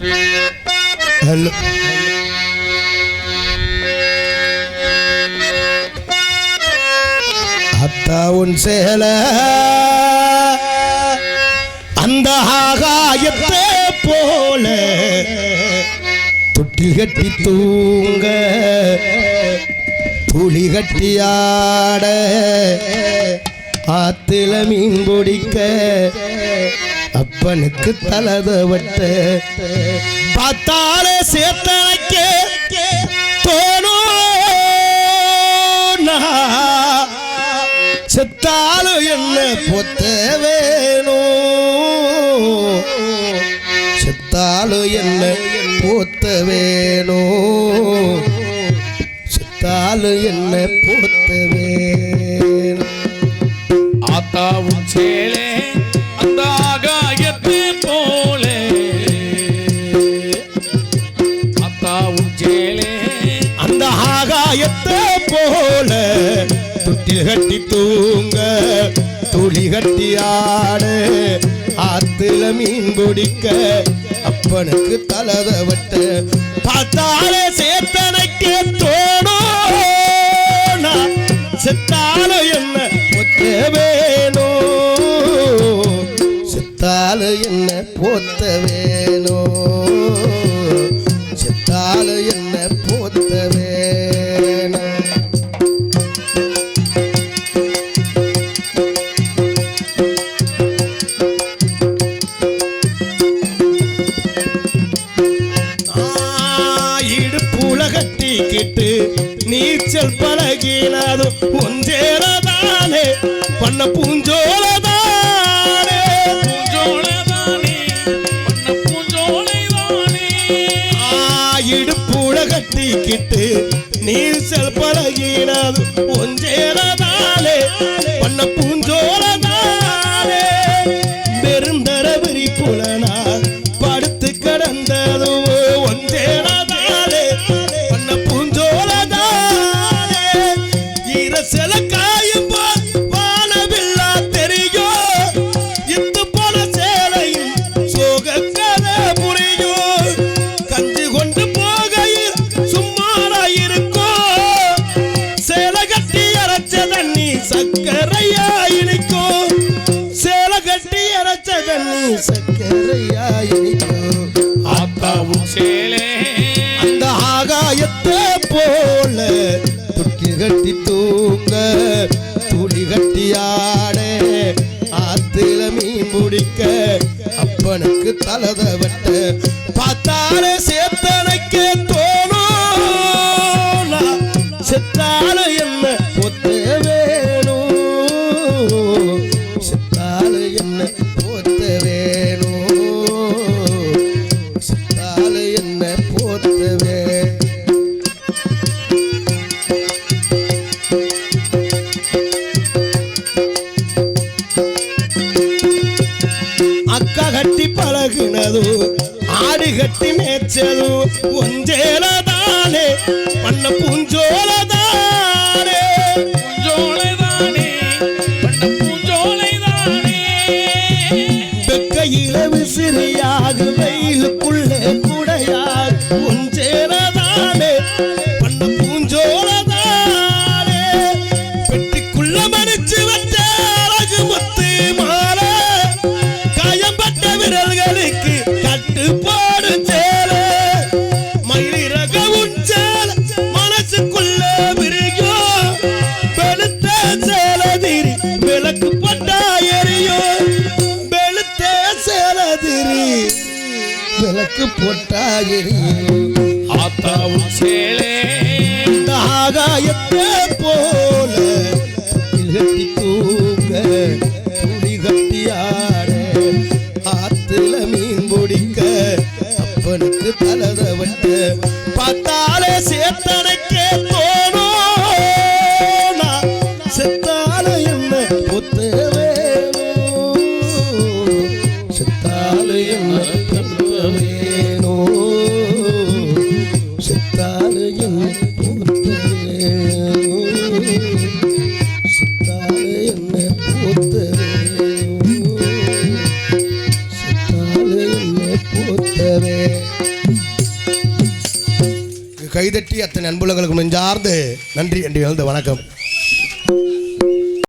Hello அத்தா உன் சேல. அந்த ஆகாயத்தை போல தொட்டில் கட்டி தூங்க துளி கட்டியாட ஆத்தில மீன் பிடிக்க அப்பனுக்கு தலதவட்ட பார்த்தாலே சேத்தனைக்க தோணும் செத்தாலும் என்ன பொத்த வேணும் செத்தாலும் என்ன போத்த வேணும் செத்தாலும் என்ன போத்த வேணும் தொட்டில் கட்டி தூங்க துளி கட்டி ஆடு ஆத்துல மீன் குடிக்க அப்பனுக்கு தலத வட்ட. பார்த்தாலே சேத்தனைக்கு தோணும் நான் செத்தாலும் என்ன பொத்த வேணும் செத்தாலும் என்ன பொத்த வேணும் கட்டிக்கிட்டு நீச்சல் பழகினதும் ஒன்றேறதானே பண்ண பூஞ்சோலதானே. இடுப்புல கட்டிக்கிட்டு நீச்சல் பழகினது அப்பனுக்கு தலத வெட்ட பழகுனது ஆடு கட்டி மேய்ச்சது ஒஞ்சேலதானே பண்ண பூஞ்சோலதானே? வெக்கையில விசிறியாக வெயிலுக்குள்ள எனக்கு போட்டா ஆத்தாவும் சேலே. ஆகாயத்தை போல கட்டி தூங்க துளி கட்டி ஆத்துல மீன் பிடிக்க அப்பனுக்கு தலதவட்ட பார்த்தாலே சேர்த்தன கைதட்டி அத்தனை அன்புலங்களுக்கு நெஞ்சார்ந்து நன்றி என்று எழுந்த வணக்கம்.